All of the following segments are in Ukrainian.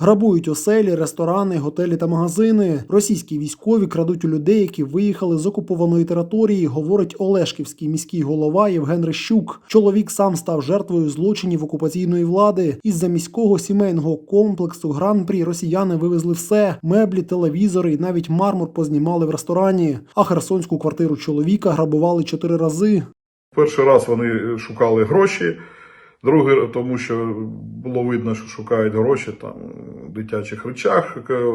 Грабують оселі, ресторани, готелі та магазини. Російські військові крадуть у людей, які виїхали з окупованої території, говорить Олешківський міський голова Євген Рещук. Чоловік сам став жертвою злочинів окупаційної влади. Із-за міського сімейного комплексу Гран-прі росіяни вивезли все: меблі, телевізори і навіть мармур познімали в ресторані. А херсонську квартиру чоловіка грабували чотири рази. Перший раз вони шукали гроші, другий, тому що було видно, що шукають гроші там в дитячих речах, е,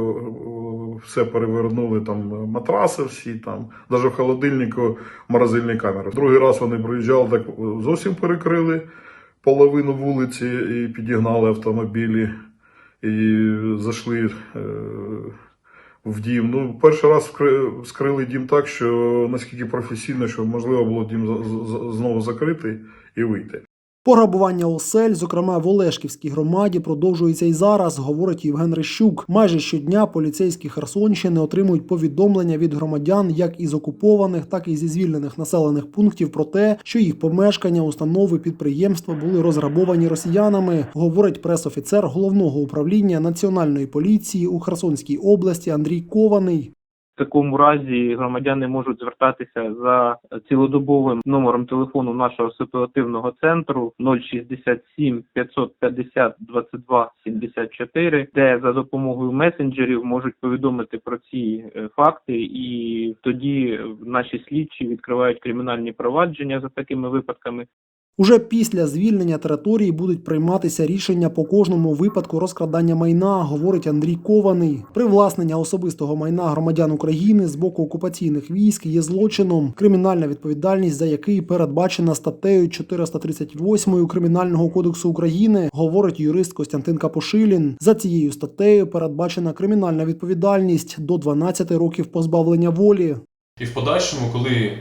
все перевернули там матраси всі, там, навіть в холодильнику морозильні камери. Другий раз вони приїжджали, так зовсім перекрили половину вулиці і підігнали автомобілі і зайшли. е, в дім. Ну, перший раз вскрили дім так, що наскільки професійно, що можливо було дім знову закрити і вийти. Пограбування осель, зокрема в Олешківській громаді, продовжується і зараз, говорить Євген Рещук. Майже щодня поліцейські Херсонщини отримують повідомлення від громадян як із окупованих, так і зі звільнених населених пунктів про те, що їх помешкання, установи, підприємства були розграбовані росіянами, говорить пресофіцер головного управління національної поліції у Херсонській області Андрій Кований. В такому разі громадяни можуть звертатися за цілодобовим номером телефону нашого ситуативного центру 067 550 22 74, де за допомогою месенджерів можуть повідомити про ці е, факти, і тоді наші слідчі відкривають кримінальні провадження за такими випадками. Уже після звільнення території будуть прийматися рішення по кожному випадку розкрадання майна, говорить Андрій Кований. Привласнення особистого майна громадян України з боку окупаційних військ є злочином, кримінальна відповідальність за який передбачена статтею 438 Кримінального кодексу України, говорить юрист Костянтин Капошилін. За цією статтею передбачена кримінальна відповідальність до 12 років позбавлення волі. І в подальшому, коли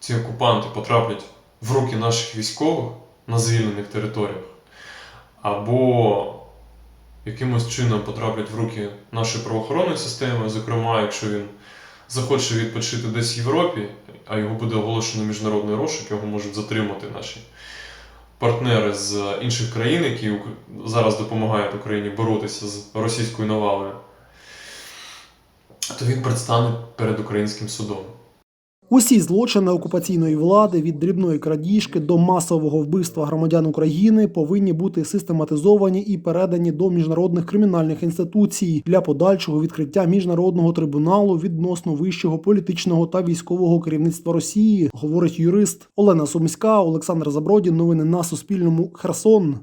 ці окупанти потраплять в руки наших військових на звільнених територіях, або якимось чином потраплять в руки нашої правоохоронної системи, зокрема, якщо він захоче відпочити десь в Європі, а його буде оголошено міжнародний розшук, його можуть затримати наші партнери з інших країн, які зараз допомагають Україні боротися з російською навалою, то він предстане перед українським судом. Усі злочини окупаційної влади від дрібної крадіжки до масового вбивства громадян України повинні бути систематизовані і передані до міжнародних кримінальних інституцій для подальшого відкриття міжнародного трибуналу відносно вищого політичного та військового керівництва Росії, говорить юрист Олена Сумська, Олександр Забродін. Новини на Суспільному. Херсон.